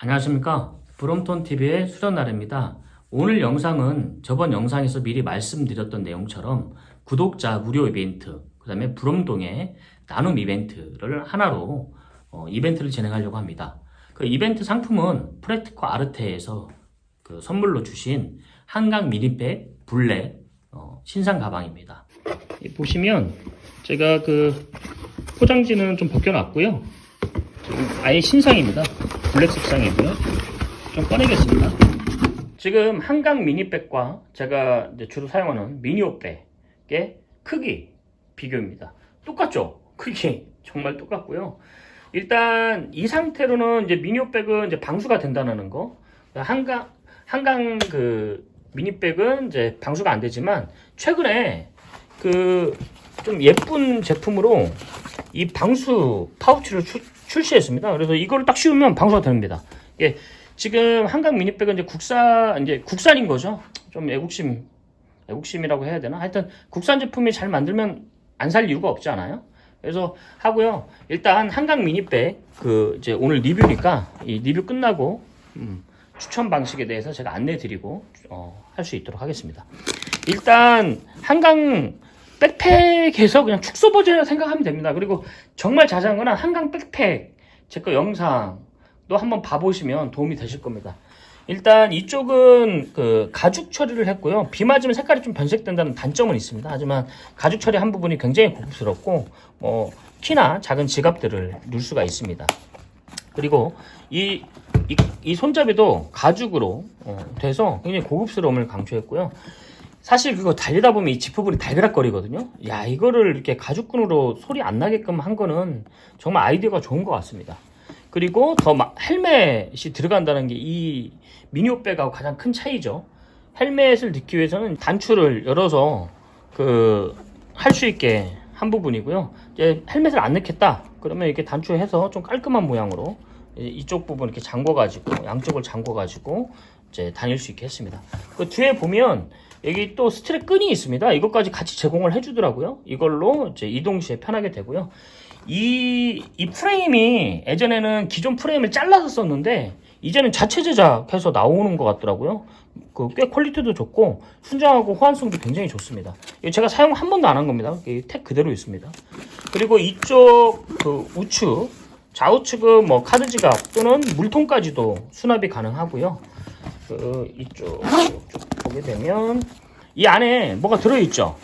안녕하십니까. 브롬톤TV의 수련날입니다. 오늘 영상은 저번 영상에서 미리 말씀드렸던 내용처럼 구독자 무료 이벤트, 그 다음에 브롬동의 나눔 이벤트를 하나로 어, 이벤트를 진행하려고 합니다. 그 이벤트 상품은 프레티코 아르테에서 그 선물로 주신 한강 미니백 블랙 어, 신상 가방입니다. 이 보시면 제가 그 포장지는 좀 벗겨놨고요. 아예 신상입니다. 블랙 색상이고요. 좀 꺼내겠습니다. 지금 한강 미니백과 제가 주로 사용하는 미니오백의 크기 비교입니다. 똑같죠? 크기 정말 똑같고요. 일단 이 상태로는 이제 미니오백은 이제 방수가 된다는 거. 한강 한강 그 미니백은 이제 방수가 안 되지만 최근에 그 좀 예쁜 제품으로 이 방수 파우치를 출, 출시했습니다. 그래서 이거를 딱 씌우면 방수가 됩니다. 예, 지금 한강 미니백은 이제 국산 이제 국산인 거죠. 좀 애국심 애국심이라고 해야 되나? 하여튼 국산 제품이 잘 만들면 안 살 이유가 없지 않아요? 그래서 하고요. 일단 한강 미니백 그 이제 오늘 리뷰니까 이 리뷰 끝나고 음, 추천 방식에 대해서 제가 안내 드리고 어, 할 수 있도록 하겠습니다. 일단 한강 백팩에서 그냥 축소 버전이라고 생각하면 됩니다. 그리고 정말 자세한 거는 한강 백팩 제 거 영상도 한번 봐보시면 도움이 되실 겁니다. 일단 이쪽은 그 가죽 처리를 했고요. 비 맞으면 색깔이 좀 변색된다는 단점은 있습니다. 하지만 가죽 처리 한 부분이 굉장히 고급스럽고 뭐 키나 작은 지갑들을 넣을 수가 있습니다. 그리고 이, 이, 이 손잡이도 가죽으로 어, 돼서 굉장히 고급스러움을 강조했고요. 사실 그거 달리다 보면 이 지퍼불이 달그락거리거든요. 야, 이거를 이렇게 가죽끈으로 소리 안 나게끔 한 거는 정말 아이디어가 좋은 것 같습니다. 그리고 더 마- 헬멧이 들어간다는 게 이 미니오백하고 가장 큰 차이죠. 헬멧을 넣기 위해서는 단추를 열어서 그 할 수 있게 한 부분이고요. 이제 헬멧을 안 넣겠다. 그러면 이렇게 단추해서 좀 깔끔한 모양으로 이- 이쪽 부분 이렇게 잠궈 가지고 양쪽을 잠궈 가지고 이제 다닐 수 있게 했습니다. 그 뒤에 보면 여기 또 스트랩 끈이 있습니다. 이것까지 같이 제공을 해주더라고요. 이걸로 이제 이동 시에 편하게 되고요. 이, 이 프레임이 예전에는 기존 프레임을 잘라서 썼는데 이제는 자체 제작해서 나오는 것 같더라고요. 그 꽤 퀄리티도 좋고 순정하고 호환성도 굉장히 좋습니다. 제가 사용 한 번도 안 한 겁니다. 이택 그대로 있습니다. 그리고 이쪽 그 우측 좌우측은 뭐 카드 지갑 또는 물통까지도 수납이 가능하고요. 그 이쪽 쭉 보게 되면 이 안에 뭐가 들어있죠.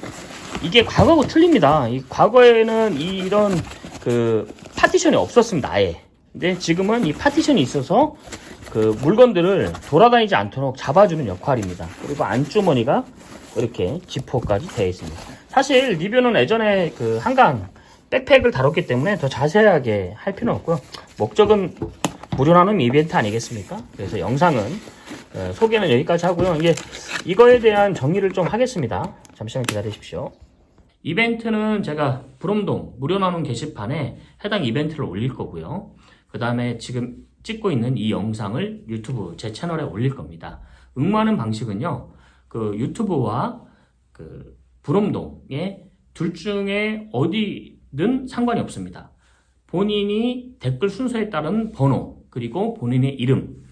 이게 과거하고 틀립니다. 이 과거에는 이런 그 파티션이 없었습니다. 아예. 근데 지금은 이 파티션이 있어서 그 물건들을 돌아다니지 않도록 잡아주는 역할입니다. 그리고 안주머니가 이렇게 지퍼까지 되어 있습니다. 사실 리뷰는 예전에 그 한강 백팩을 다뤘기 때문에 더 자세하게 할 필요는 없고요. 목적은 무료 나눔 이벤트 아니겠습니까? 그래서 영상은 어, 소개는 여기까지 하고요. 이게 이거에 대한 정리를 좀 하겠습니다. 잠시만 기다리십시오. 이벤트는 제가 브롬동 무료 나눔 게시판에 해당 이벤트를 올릴 거고요. 그 다음에 지금 찍고 있는 이 영상을 유튜브 제 채널에 올릴 겁니다. 응모하는 방식은요, 그 유튜브와 그 브롬동의 둘 중에 어디든 상관이 없습니다. 본인이 댓글 순서에 따른 번호, 그리고 본인의 이름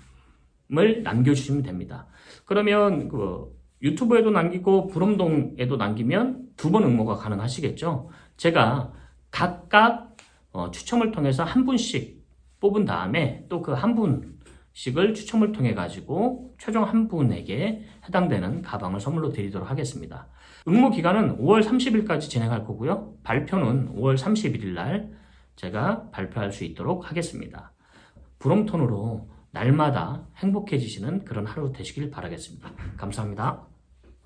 을 남겨주시면 됩니다. 그러면 그 유튜브에도 남기고 브롬동에도 남기면 두 번 응모가 가능하시겠죠. 제가 각각 어, 추첨을 통해서 한 분씩 뽑은 다음에 또 그 한 분씩을 추첨을 통해 가지고 최종 한 분에게 해당되는 가방을 선물로 드리도록 하겠습니다. 응모 기간은 5월 30일까지 진행할 거고요. 발표는 5월 31일 날 제가 발표할 수 있도록 하겠습니다. 브롬톤으로 날마다 행복해지시는 그런 하루 되시길 바라겠습니다. 감사합니다.